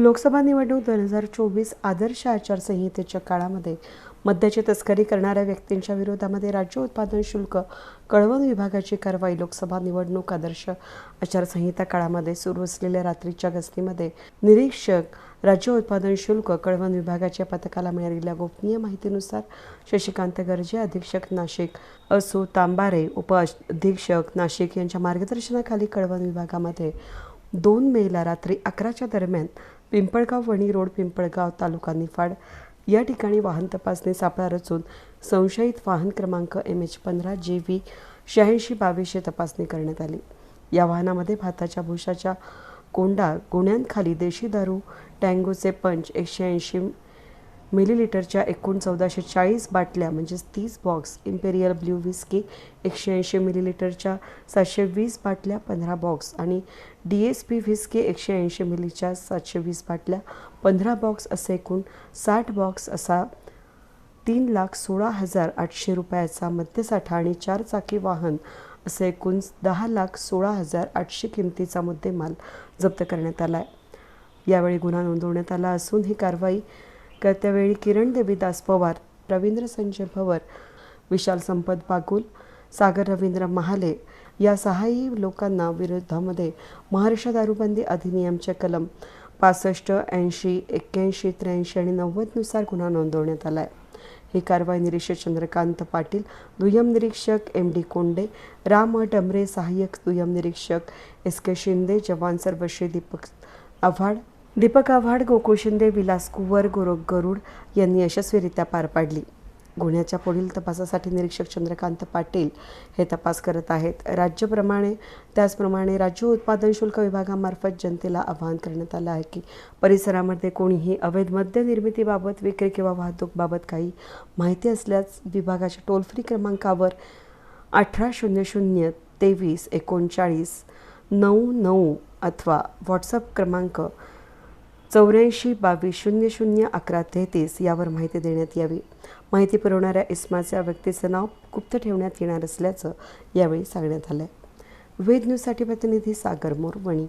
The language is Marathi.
लोकसभा निवडणूक दोन हजार चोवीस आदर्श आचारसंहितेच्या काळामध्ये मद्याची तस्करी करणाऱ्या व्यक्तींच्या विरोधामध्ये राज्य उत्पादन शुल्क कळवण विभागाची कारवाई लोकसभा निवडणूक आदर्श आचारसंहिता काळामध्ये सुरू असलेल्या रात्रीच्या गस्तीमध्ये निरीक्षक राज्य उत्पादन शुल्क कळवण विभागाच्या पथकाला मिळालेल्या गोपनीय माहितीनुसार शशिकांत गर्जे अधीक्षक नाशिक असू तांबारे उप अधीक्षक नाशिक यांच्या मार्गदर्शनाखाली कळवण विभागामध्ये दोन मेला रात्री अकराच्या दरम्यान पिंपळगाव वणी रोड पिंपळगाव तालुका निफाड. या ठिकाणी वाहन तपासणी सापळा रचून संशयित वाहन क्रमांक एम एच पंधरा जे व्ही शहाऐंशी बावीसशे तपासणी करण्यात आली. या वाहनामध्ये भाताच्या भुशाच्या कोंडा गुन्ह्यांखाली देशी दारू टँगोचे पंच एकशे ऐंशी मिलीलिटरच्या एकूण चौदाशे चाळीस बाटल्या म्हणजेच तीस बॉक्स इम्पेरियल ब्ल्यू विस्की एकशे ऐंशी मिलीलिटरच्या सातशे वीस बाटल्या पंधरा बॉक्स आणि डी एस पी व्हिस्की एकशे ऐंशी मिलीच्या सातशे वीस बाटल्या पंधरा बॉक्स असे एकूण साठ बॉक्स असा तीन लाख सोळा हजार आठशे रुपयाचा मद्यसाठा आणि चार चाकी वाहन असे एकूण दहा लाख सोळा हजार आठशे किमतीचा मुद्देमाल जप्त करण्यात आला आहे यावेळी गुन्हा नोंदवण्यात आला असून ही कारवाई करत्यावेळी किरण देवीदास पवार रवींद्र संजय भवर विशाल संपत बागुल सागर रवींद्र महाले या सहाही लोकांना विरोधामध्ये महाराष्ट्र दारूबंदी अधिनियमचे कलम पासष्ट ऐंशी एक्क्याऐंशी त्र्याऐंशी आणि नव्वदनुसार गुन्हा नोंदवण्यात आला आहे ही कारवाई निरीक्षक चंद्रकांत पाटील दुय्यम निरीक्षक एम डी कोंडे राम डमरे सहाय्यक दुय्यम निरीक्षक एस के शिंदे जवान सर्वश्री दीपक आव्हाड दीपक आव्हाड गोकुळ शिंदे विलास कुवर गोरख गरुड यांनी यशस्वीरित्या पार पाडली. गुन्ह्याच्या पुढील तपासासाठी निरीक्षक चंद्रकांत पाटील हे तपास करत आहेत. राज्याप्रमाणे त्याचप्रमाणे राज्य उत्पादन शुल्क विभागामार्फत जनतेला आवाहन करण्यात आलं आहे की परिसरामध्ये कोणीही अवैध मद्य निर्मितीबाबत विक्री किंवा वाहतूकबाबत काही माहिती असल्यास विभागाच्या टोल फ्री क्रमांकावर अठरा शून्य शून्य तेवीस एकोणचाळीस नऊ नऊ अथवा व्हॉट्सअप क्रमांक चौऱ्याऐंशी बावीस शून्य शून्य अकरा तेहतीस यावर माहिती देण्यात यावी. माहिती पुरवणाऱ्या इस्माच्या व्यक्तीचं नाव गुप्त ठेवण्यात येणार असल्याचं यावेळी सांगण्यात आलं आहे वेद न्यूजसाठी प्रतिनिधी सागर मोरवणी.